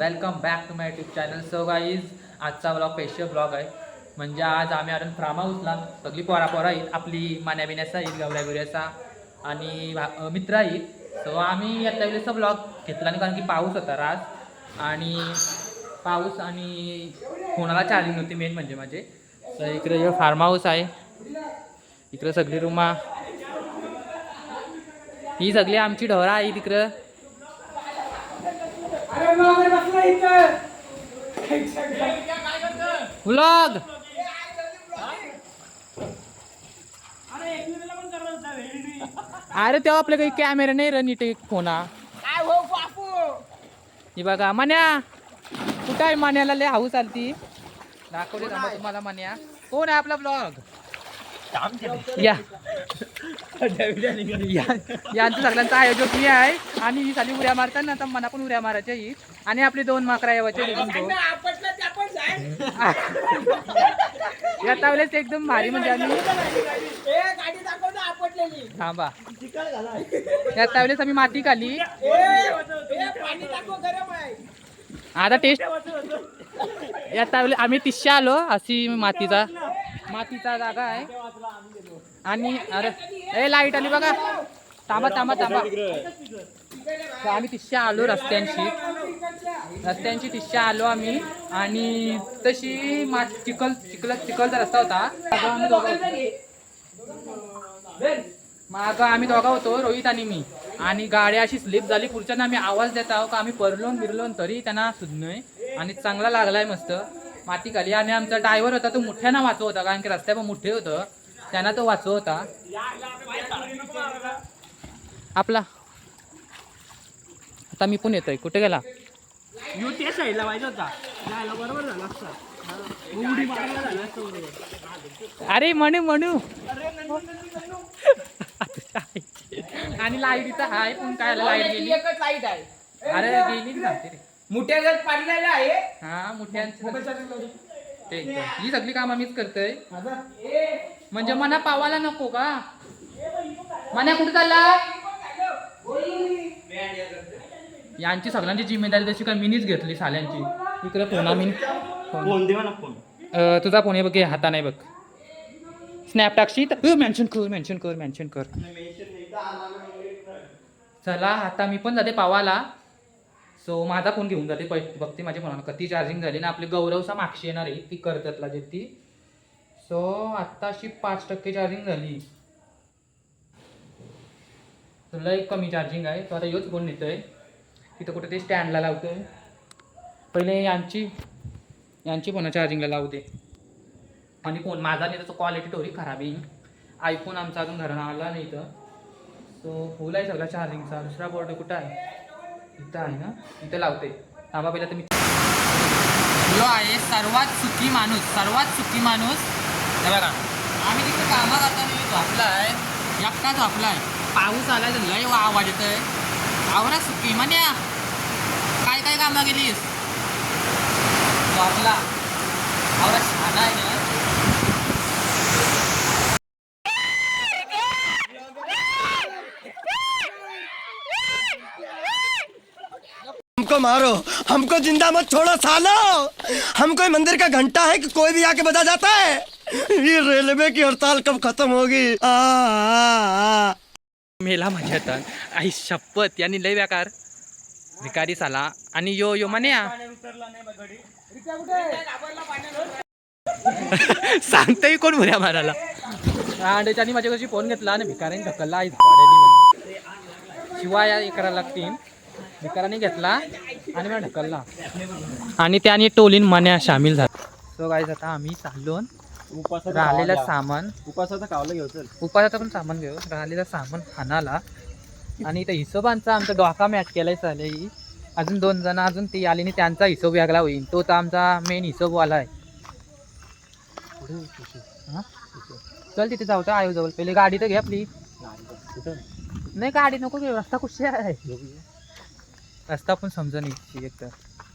Welcome back to my YouTube channel so guys आजचा blog special blog आहे. म्हणजे आज आम्ही आरण फार्म हाऊसला सगळी पोरा पोरा आहेत. आपली मान्या येईल आहेत गवऱ्या बिवऱ्याचा आणि भा- येईल मित्र आहेत. सो आम्ही आता वेळेचा ब्लॉग घेतला नाही कारण की पाऊस होता रास आणि पाऊस आणि कोणाला चार्जिंग नव्हती मेन म्हणजे माझे. तर इकडे फार्म हाऊस आहे. इकडे सगळी रूमा ही सगळी आमची ढोरा आहे तिकडं व्लॉग अरे तेव्हा आपल्या काही कॅमेरा नाही रे नीट फोन. ही बघा मन्या. कुठं आहे मान्याला लय हाऊस आलती? दाखवले तुम्हाला मन्या. कोण आहे आपला ब्लॉग या. या- यांचं सगळ्यांचं आयोजक मी आहे. आणि ही साली उड्या मारतात ना तर मला पण उड्या मारायच्या ही आणि आपले दोन माकरा यावाचे. या तावलेच एकदम भारी म्हणजे आम्ही. थांबा. या तावलेच आम्ही माती खाली. आता टेस्ट या तावले आम्ही तिशा आलो अशी मातीचा. मातीचा जागा आहे. आणि अरे ए लाइट आली बघा. थांबा थांबा थांबा. आम्ही तिशा आलो रस्त्यांशी. रस्त्यांची तिशा आलो आम्ही. आणि तशी मा चिखल चिखल चिखलचा रस्ता होता. माग आम्ही दोघं मागं आम्ही दोघा होतो रोहित आणि मी. आणि गाडी अशी स्लिप झाली. पुढच्यानं आम्ही आवाज देत आहोत का? आम्ही परलोन बिरलोन तरी त्यांना सुधनोय आणि चांगला लागलाय मस्त. माती खाली. आणि आमचा ड्रायव्हर होता तो मोठ्यानं वाचव होता कारण की रस्त्यावर मोठे होतं. त्यांना तो वाचव होता. आपला. आता मी पण येतोय. कुठे गेला? यू त्या साईडला पाहिजे होता. जायला बरोबर झाला असता. हा. उडी मारायला झाला असतं बरोबर. अरे म्हणू म्हणू आणि लाइट इथं हाय पण काय लाइट गेली. एकच लाइट आहे. अरे गेली ना. मोठ्या जर पडलेला आहे हा मोठ्यांची ते. ही सगळी कामं मीच करतोय. म्हणजे मना पावाला नको का? मना कुठे चालला? यांची सगळ्यांची जिम्मेदारी तशी काय मीनीच घेतली साल्यांची? इकडे फोन आम्ही फोन. दे ना फोन. अं, तुझा फोन आहे बघ हे हाता नाही बघ. स्नॅप टाकशी तर मेन्शन कर मेन्शन कर मेन्शन कर. चला आता मी पण जाते पावाला. सो माझा फोन घेऊन जाते. पै बघते माझ्या फोनाला कधी चार्जिंग झाली ना आपले गौरवसा मागशी येणार आहे. ती कर्जतला जे ती. सो आत्ताशी पाच टक्के चार्जिंग झाली. तुला एक कमी चार्जिंग आहे. तो आता योच फोन आहे तिथं कुठे ते स्टँडला लावतो आहे पहिले यांची यांची फोन चार्जिंगला लावते आणि फोन माझा नाही त्याचं क्वालिटी थोडी खराब आहे आयफोन आमचा अजून घरा आला नाही इथं. सो फुल आहे सगळा चार्जिंगचा दुसरा बोर्ड कुठं आहे? इथं आहे ना? इथं लावते. थांबा पहिला तुम्ही जो आहे सर्वात सुखी माणूस. सर्वात सुखी माणूस. हे बघा. आम्ही तिथे कामा करताना झोपला आहे एकटा झोपला आहे पाऊस आलाय तर लय वा- आवाज आहे आवरा सुखी. म्हण्या काय काय कामं गेलीस झोपला. आवरा छान आहे ना हमको मारो। हमको जिंदा मत छोड़ो सालो। हम कोई मंदिर का घंटा है कि कोई भी आके बजा जाता है? ये रेलवे की हड़ताल कब खत्म होगी? आ, आ, आ। मेला माझ्या तन आई शपथ यांनी लय बेकार। भिकारी साला। आणि यो यो म्हणे सांगतोय कोण भुऱ्या मारायला? आणि त्यांनी माझ्या कशी फोन घेतला आणि भिकाऱ्याने ढकलला. आई शिवाय करायला लागतील भिकाराने घेतला. ढकलला आणि त्याने टोलीन मन्या सामील झाला. सो गाईज आता आम्ही चाललो राहिलेलं सामान. उपासाचा कावला घेऊ चल. उपायाचं पण सामान घेऊ. राहिलेलं सामान खानाला आणि इथं हिशोबांचा आमचा डोका मॅच केलाय चालय ही. अजून दोन जण अजून ती आली आणि त्यांचा हिशोब वेगळा होईल तो तर आमचा मेन हिशोबवाला आहे. हा? चल तिथे जाऊ तर आयो जवळ पहिले गाडी तर घे आपली. नाही गाडी नको घेऊ रस्ता कुठे आहे रस्ता पण समजा नाही एक तर.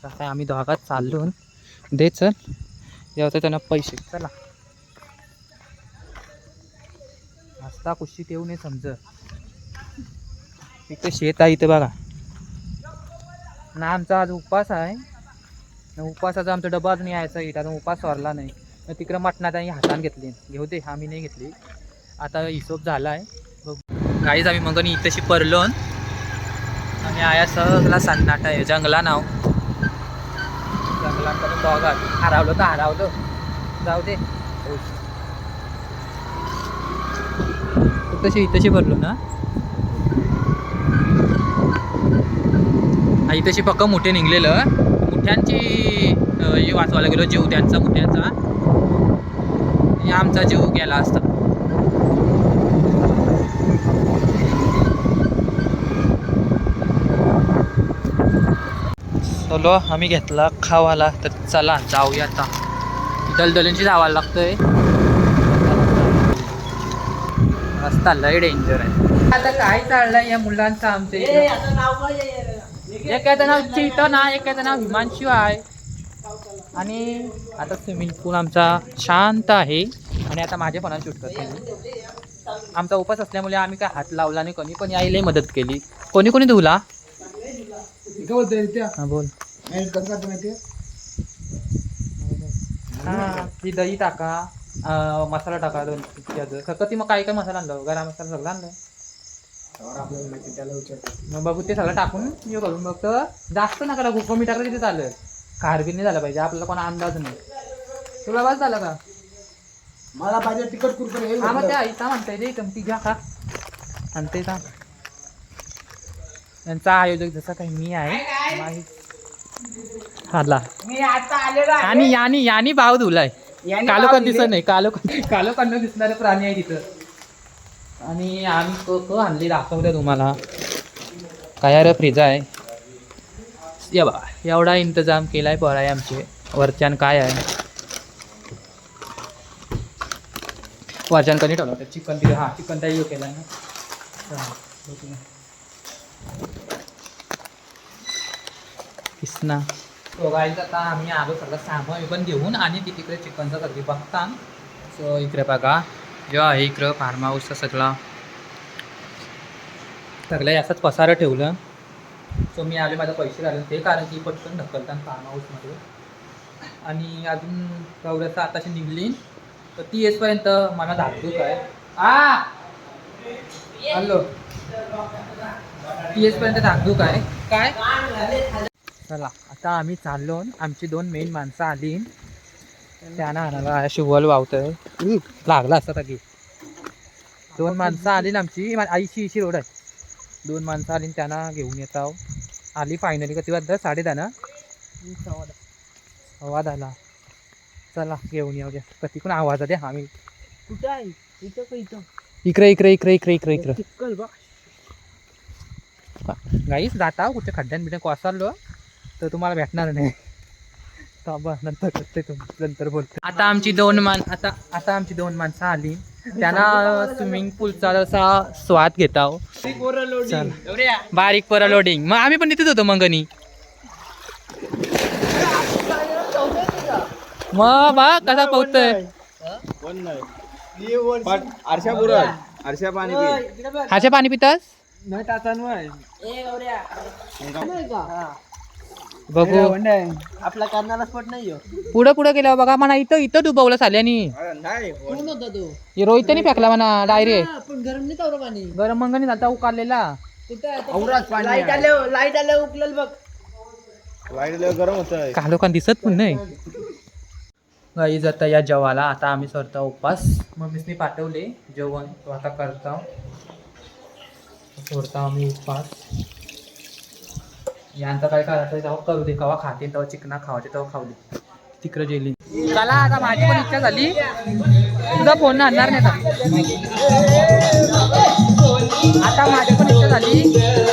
आता आम्ही दोघात चाललो दे चल. यावं त्यांना पैसे. चला. रस्ता कुशीत येऊ नये समज इथं शेत आहे इथं बघा. ना आमचा आज उपवास आहे. न उपवासाचा आमचा डबा अजून यायचा इथं. अजून उपवास वारला नाही. मग तिकडं मटणात आणि हातान घेतली. घेऊ दे. आम्ही नाही घेतली. आता हिशोब झाला आहे काहीच आम्ही मग इथंशी परलो आणि आया सगळा सन्नाटा आहे. जंगला नाव. जंगलाकडे बघा हरावलं तर हरावलं. जाऊ दे. तशी इथशी भरलो ना? आई तशी पक्क मोठे निघलेलं. मुठ्यांची हे वाचवायला गेलो जीव त्यांचा मुठ्यांचा. आणि आमचा जीव गेला असता. चलो आम्ही घेतला खावाला तर चला जाऊया आता. दलदलींची जावायला लागतंय. रस्ता लय डेंजर आहे. आता काय चाललंय या मुलांचं इकडं? एकाचं नाव चेतन आहे? एकाचं नाव हिमांशू आहे. आणि आता स्विमिंग पूल आमचा शांत आहे. आणि आता माझ्या पणा शूट करतो आमचा उपास असल्यामुळे आम्ही काय हात लावला नाही कोणी पण यायला मदत केली. कोणी कोणी धुला हा हा. ती दही टाका अं, मसाला टाका दोन फक्त ती मग काय काय मसाला आणलं? गरम मसाला सगळं आणलं? मग बघू ते सगळं टाकून हे करून फक्त जास्त नका टाकू. कमी टाकलं तिथे चालेल. खारबीर नाही झालं पाहिजे. आपल्याला कोणा अंदाज नाही. तुला बस झालं का? मला पाहिजे तिकट कुरकुरे हा मग ते आईचा म्हणताय रे ती घ्या का आणते का यांचा आयोजक जसा काही मी आहे माहीत आला मी आता आलेलो आहे. आणि यानी यानी भाव धुलाय. याने कालो भाव दिसत दिले. नाही कालो कालो कंड दिसणारे प्राणी आहे तिथं आणि आम्ही तो तो आणली दाखवलं तुम्हाला. काय रे फ्रीज आहे? या बा एवढा इंतजाम केलाय पळाय आमचे. वरच्यान काय आहे? वरच्यान कधी ठेवलं होतं. चिकन तिथे हा चिकन त्या केला ना. हा, बघू. ना. किसना गाईज आता आम्ही आलो सगळं सामान पण घेऊन आणि ती तिकडे चिकनचं सगळी बघता. सो इकडे बघा. जो आहे इकडं फार्म हाऊसचा सगळा. सगळं याचाच पसारं ठेवलं. सो मी आले माझे पैसे घालून ते कारण की पटकन ढकलतात फार्म हाऊसमध्ये आणि अजून गौऱ्याचं आताशी निघली. तर ती येसपर्यंत मला धाकधूक आहे. आ! हॅलो. ती येसपर्यंत धाकधूक आहे. काय? चला आता आम्ही चाललो. आमची दोन मेन माणसं आली. त्यांना आणायला शुभल वावतोय. लागला असता की दोन माणसं आली आमची. आईची इशी रोड आहे. दोन माणसं आली त्यांना घेऊन येत आहो आली फायनली किती वाजता? साडे दहा आवाज आला चला घेऊन येऊ द्या. कधी पण आवाज द्या. आम्ही कुठं आहे? इथं का इथं? इकडे इकडे इकडे इकडे इकडे इकडे. गाईस जाता कुठे खड्ड्यान बिड्यान कोसळलो. तर तुम्हाला भेटणार नाही. थांबा नंतर करते तुम नंतर बोलते. आता आमची दोन मान आता आता आमची दोन माणसं आली. त्यांना स्विमिंग पूलचा जसा स्वाद घेता चला. बारीक पर लोडिंग मग आम्ही पण तिथेच होतो मंगनी. मग बा कसा पोहतोय. आरशा पाणी पी. हाचे पाणी पितास? बघू. आपला कर्नाला स्पॉट नाही हो. पुढं पुढं गेल्यावर बघा म्हणा इथं इथं डुबवलं साल्यानी. नाही कोण होता तो. हे रोहितने फेकला म्हणा डायरेक्ट. पण गरम नाही तेवढं पाणी. गरम आता उकारलेला. कुठं लाइट आलं लाइट आलं उकलल बघ. लाइट गरम होत कालोखान दिसत पण नाही. गाईज आता या जेवाला आता आम्ही सरता उपवास मम्मीसनी पाठवले जेवण. तो आता करता. सोडता आम्ही उपवास म्हणजे यांचं काय करायचं तेव्हा करू दे. केव्हा खाते तेव्हा चिकना खावायचे तेव्हा खाऊ दे. तिकडे जेली. चला आता माझी पण इच्छा झाली. तुझा फोन आणणार नाही का आता माझी पण इच्छा झाली.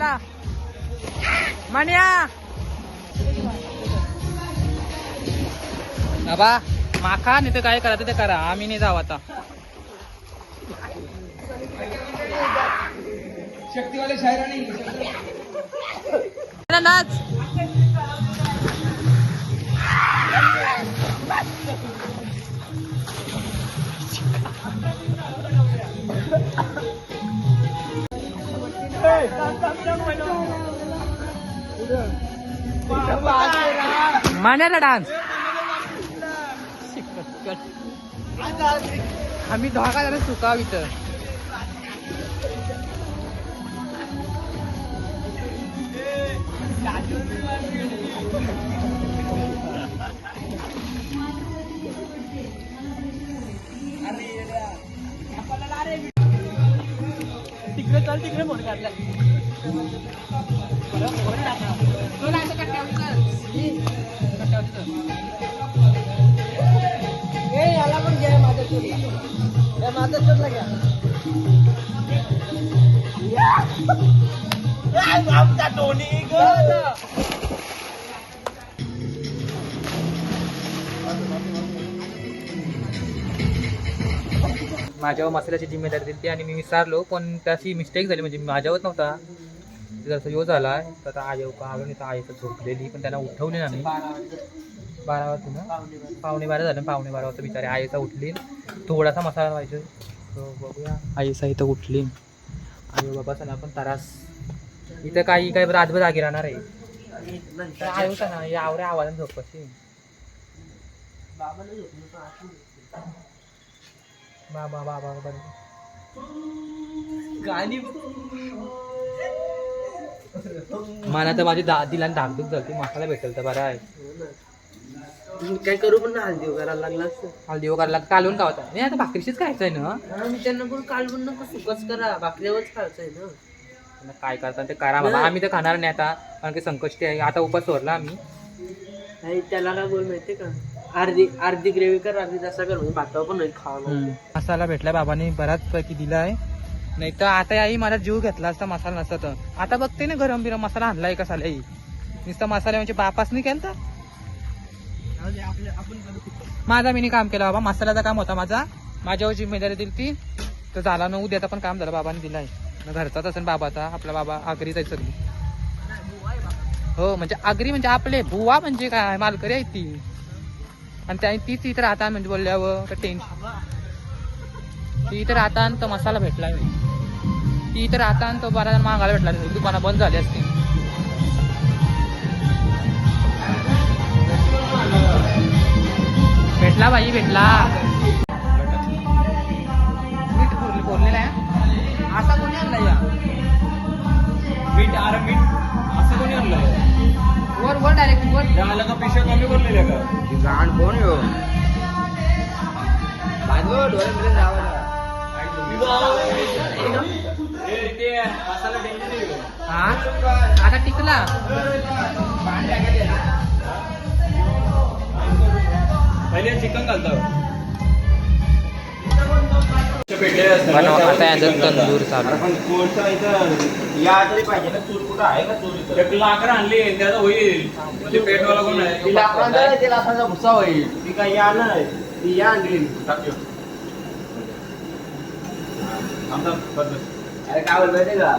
दमला म्हणया बाबा माका नाही तर काय करायचं ते करा. आम्ही नाही जाऊ आता. नाच. मान्याला डान्स आम्ही दोघा जण चुकाव इथं you. चल तिकडे फोन काढलाय याला पण घ्या माझ्या चोरला या माझ्या चोरला घ्या. माझ्यावर मसाल्याची जिम्मेदारी दिली आणि मी विसरलो पण त्याची मिस्टेक झाली. म्हणजे माझ्यावर नव्हता. जसं यो झाला तर आता आई का आलो नाही तर आईचं झोपलेली पण त्यांना उठवली ना मी. बारा वाजता ना पावणे बारा झाले पावणे बारा वाजता बिचारे आईचा उठली. थोडासा मसाला पाहिजे. तो बघूया. आईचा इथं उठली. आई बाबा सण आपण तरास. इथं काही काही रातभर जागी राहणार आहे. आयो का या आवऱ्या आवाजाने झोप कशी बाबा बाबा बाबा गाणी. मला तर माझी दादीला धाकधूक झाली मसाला भेटेल तर बरं आहे. काय करू पण ना हल्दी करायला लागला असतं हल्दी वगैरे लाग कालवून का होता नाही आता भाकरीशीच खायचं आहे ना मी त्यांना पण कालवून नको सुकच करा. भाकऱ्यावरच खायचंय ना. त्यांना काय करतात ते करा बाबा. आम्ही तर खाणार नाही आता कारण की संकष्टी आहे. आता उपास सोडला आम्ही. नाही त्याला काय बोल माहितीये का? अर्धी अर्धी ग्रेव्ही कर अर्धी जास्त कर म्हणजे भातावर पण होईल खावा मसाला भेटला बाबाने बराच पैकी दिला आहे. नाही तर आता आई माझा जीव घेतला असता मसाला नसता तर. आता बघते ना गरम बिरम मसाला आणलाय का साला नुसता मसाला म्हणजे बापास नाही केलं माझा मी काम केलं बाबा मसाल्याचं काम होता माझा. माझ्यावर जिम्मेदारी दिली ती. तर झाला ना उद्याचा पण काम झालं बाबाने दिलाय. घरचाच असेल बाबाचा आपला बाबा आगरीच आहे सगळी. हो म्हणजे आगरी म्हणजे आपले बुवा म्हणजे काय मालकरी आहे ती. आणि त्या तीच इथं राहतात म्हणजे बोलल्यावर का टेन्शन ती इथं राहता तो मसाला भेटला ती इथं राहता आणि तो बरा मागायला भेटला नाही. दुकानं बंद झाली असते भेटला भाई भेटला. मीठ कोरले- आहे? असा कोणी आणला या? मीठ अरे मीठ वर डायरेक्ट वर. त्याला का पेशा कमी भरलेल्या का घाण कोण हो? बांधव डोळ्यापर्यंत जावं मसाला डेंजर आहे हो. हा? आता टिकला. पहिले चिकन घालतो. आता याचं तंदूर चालू. पण इथं या तरी पाहिजे ना चूर कुठं आहे का एक लाकडं आणली त्याचं होईल. म्हणजे पेटवाला कोण आहे? ते लाखाचा भुसा होईल. ती काय या नाही. ती या आणली. आमचा अरे काय बोल माहितीये का?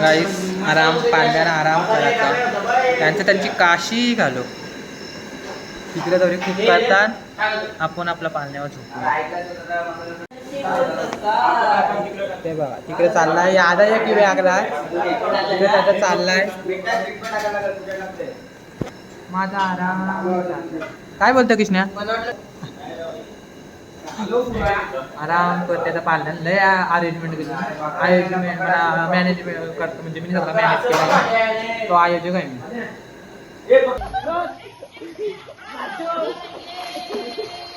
गाईस आराम पांढऱ्यानं आराम करायचा. त्यांचं त्यांची काशी घालो. तिकडे दौरे खूप करतात. आपण आपल्या पाळण्यावर झोपू. ते बघा तिकडे चाललाय. आधा या किवे आगला. तिकडे त्याचा चाललाय. माझा आराम. काय बोलतो कृष्णा? आराम करते. त्याचा पालन लय अरेंजमेंट केली. अरेंजमेंट मॅनेजमेंट करतो. म्हणजे मी सगळा मॅनेज केला. तो आयोजक आहे मी.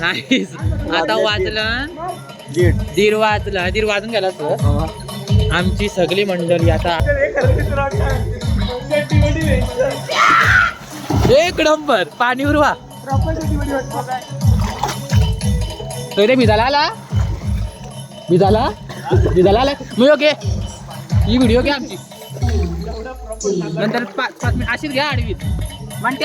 नाहीस आता वाजलं दीड. वाजलं. दीड. वाजून गेला सर आमची सगळी मंडळी आता एक नंबर. पाणी उरवा. तो रे भिजाला आला? भिजाला भिजाला आला? मी ओके ही व्हिडिओ घ्या आमची. नंतर पाच पाच मिनिट अशीच घ्या आडवीत. म्हणते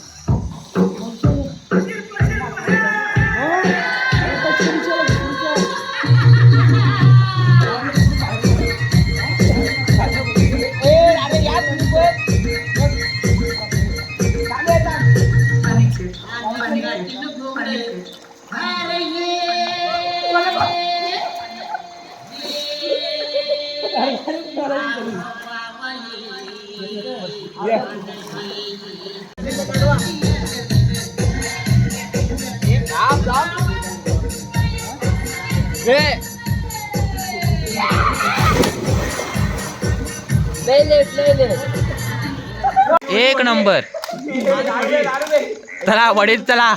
चला वडील चला.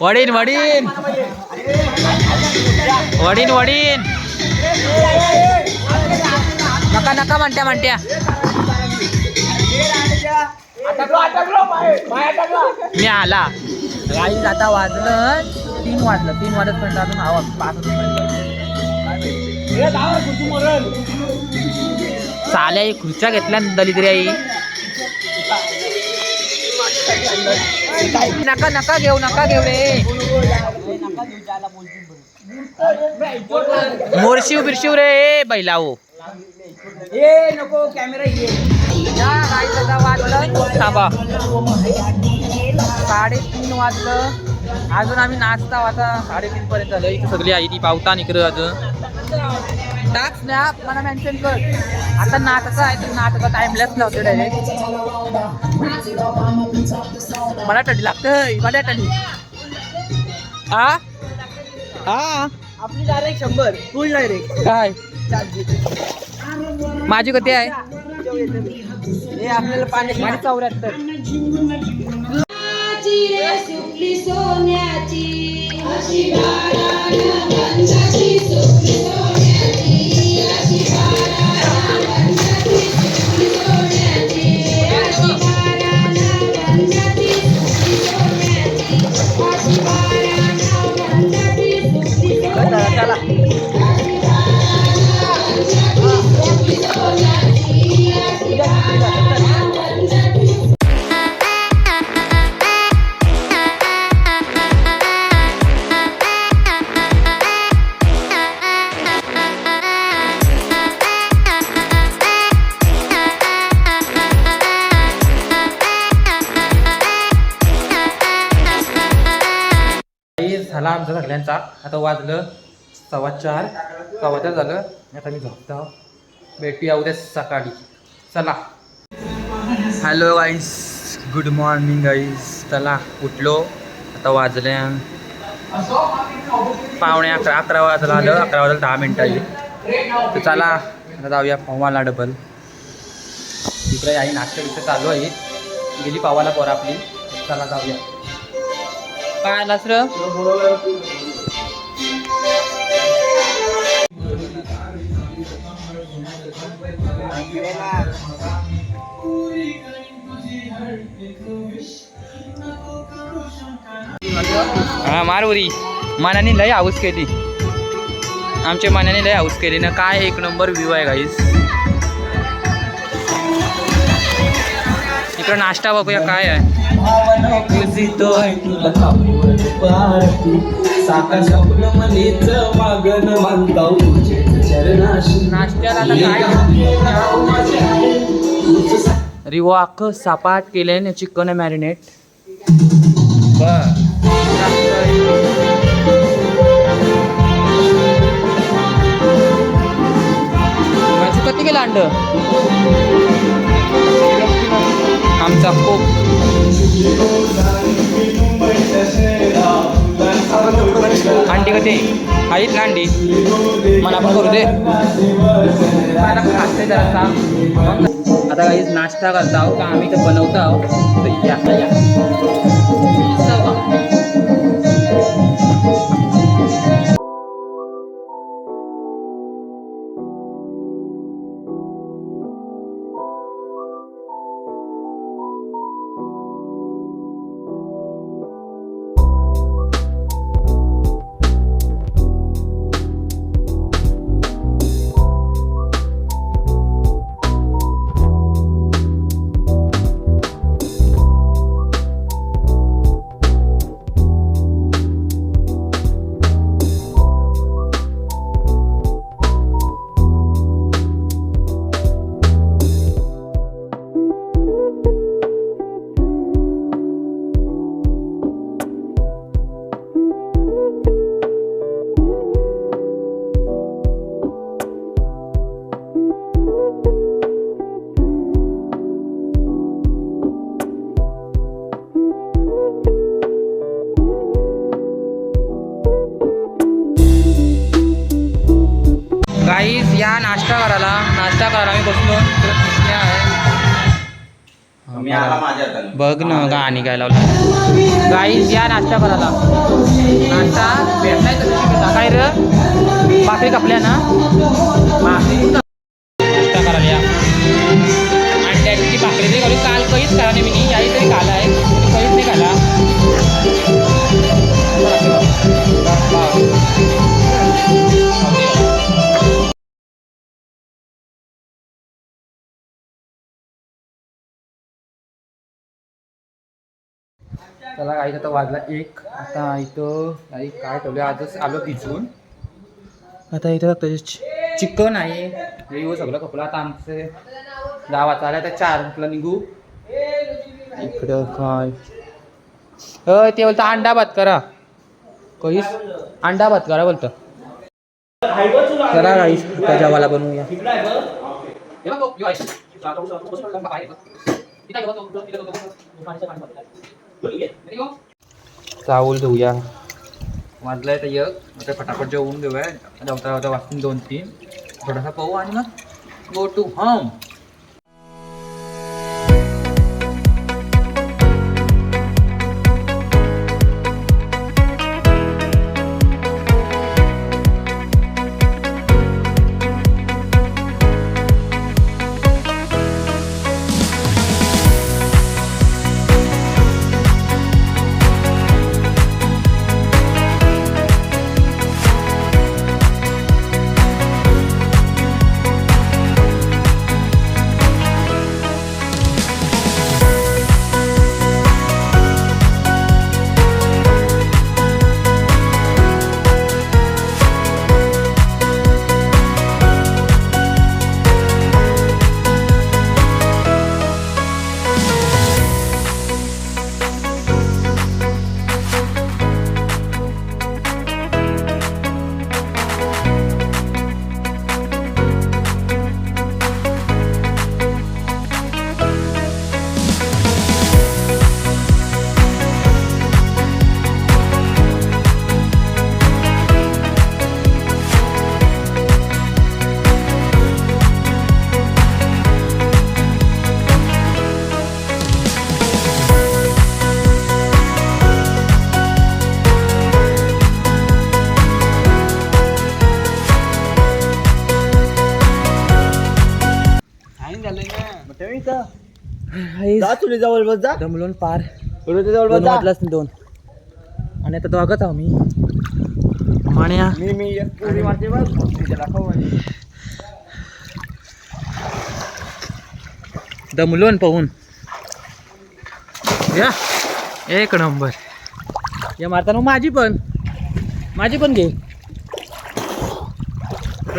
वडीन वडीन वडीन वडीन नका नका म्हणत्या म्हणत्या. मी आला. गाई आता वाजलं तीन वाजलं. तीन वाजतपर्यंत अजून आवाज पाच चाल्या खुर्च्या घेतल्या दलिद्री आई. नका नका घेऊ नका घेऊ रे. मोरशिव बिरशिव रे ए बैलाओ. नको कॅमेरा ये. वाजलं थांबा. साडेतीन वाजलं अजून आम्ही नाचता आता साडेतीन पर्यंत झालं इथे सगळी आई ती पावता निकडं अजून. टाक स्नॅप मला मेन्शन कर. आता नाटकं आहे तर नाटकं टाइमलेस लावते डायरेक्ट मला टडी लागतंय मला टडी आ? आ? आपली डायरेक्ट शंभर फुल डायरेक्ट काय? माझी कधी आहे? हे आपल्याला पाणी माझी चौऱ्याहत्तर. सोन्याची. झाला आमचा सगळ्यांचा. आता वाजलं सव्वा चार सव्वा चार झालं. आता मी झोपतो. भेटूया उद्या सकाळी. चला. Hello guys good morning guys चला उठलो. आता वाजले. पावणे अकरा अकरा वाजता आलं. अकरा वाजता दहा मिनटं आहे तर चला आता जाऊया पवाला डबल. तिकडे आई नाश्ता बिष्टा चालू आहे. गेली पावाला पोर आपली. चला जाऊया. काय आलास र हा मारवरी. मानाने लय हाऊस केली. आमच्या मानाने लय हाऊस केली. ना काय एक नंबर व्ह्यू आहे गाईस इकडं नाश्ता बघूया काय आहे. नाश्त्याला आता काय? रिवो अख्खं सापाट केले चिकन मॅरिनेट किती केलं अंड? आमचा खूप अंडी कधी आहेत ना अंडी मला पण करू दे. मला पण खाते मग आता काही नाश्ता करता आहो का? आम्ही तर बनवतो आहो तर या या. निघायला लावला. गायला गाईज या नाश्ता करायला. नाश्ता भेटलाय काय र? भाकरी कापल्या ना? भाकरी नाश्ता करायला या. अंड्याची भाकरी काल काहीच करा नाही मी. चला काही आता वाजला एक. आता इथं काही काय ठेवलं आजच आलो तिथून. आता इथं फक्त चिकन आहे. हे सगळं कपडा. आता आमचे गावात आलं. आता चार म्हटलं निघू. इकडं काय? हो ते बोलतं अंडा भात करा. कहीच अंडा भात करा बोलतं. करा काहीच आता जेवायला बनवूया. हे यो आहे. चावल घेऊया. वाजलाय तर एक. आता फटाफट जेवून घेऊया. धावता धावता वाचून दोन तीन थोडासा पाहू आणि मग गो टू होम तुला जवळ बस जा. दमलोन पार. तुला जवळ बस दोन जा. वाजलाच दोन. आणि आता दोघंच आहो मी. माण्या. मी मी एक उडी मारते बघ त्याला खाऊ म्हणजे. दमलोन पाहून. या. एक नंबर. या मारताना माझी पण. माझी पण घे.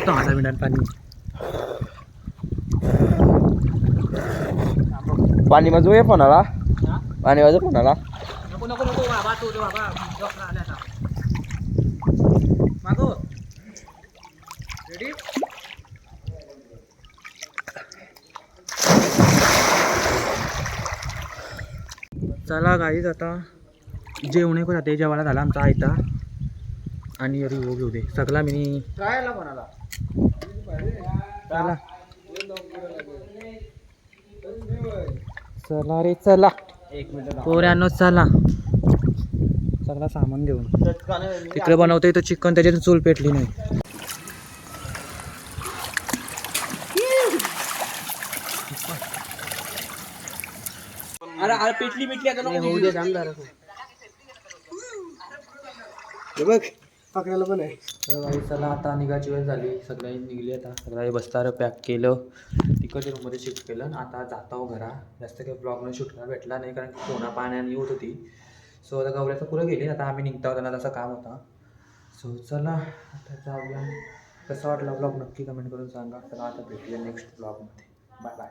तो माझा मिळणार पाणी. पाणी वाजवू ये फोनाला. पाणी वाजव फोनाला. नको नको नको बाबा तू बाबा डॉक्टर आले आता. मागो. रेडी चला गाईज आता जेवणे करू आता जेवायला झाला आमचा आयता. आणि अरे हो घेऊ दे. सगळा मी ट्रायला फोनाला चला. चला रे चला. पोऱ्यानो चला. सगळा सामान घेऊन. तिकडे बनवतोय तर चिकन त्याच्यात चूल पेटली नाही. अरे अरे पेटली पेटली आता बघ. पकडायला पण आहे. तर चला आता निघायची वेळ झाली. सगळ्यांनी निघली आता. सगळ्यांनी बस्तार पॅक केलं. तिकडच्या रूममध्ये शिफ्ट केलं. आणि आता जातो घरा. जास्त काही ब्लॉगनं शूट करायला भेटला नाही कारण की कोणा पाण्याने येत होती. सो आता गवऱ्याचं पुरं गेली. आता आम्ही निघता त्यांना तसं काम होता. सो चला आता जाऊया. कसा वाटला ब्लॉग नक्की कमेंट करून सांगा. चला आता भेटूया नेक्स्ट ब्लॉगमध्ये बाय बाय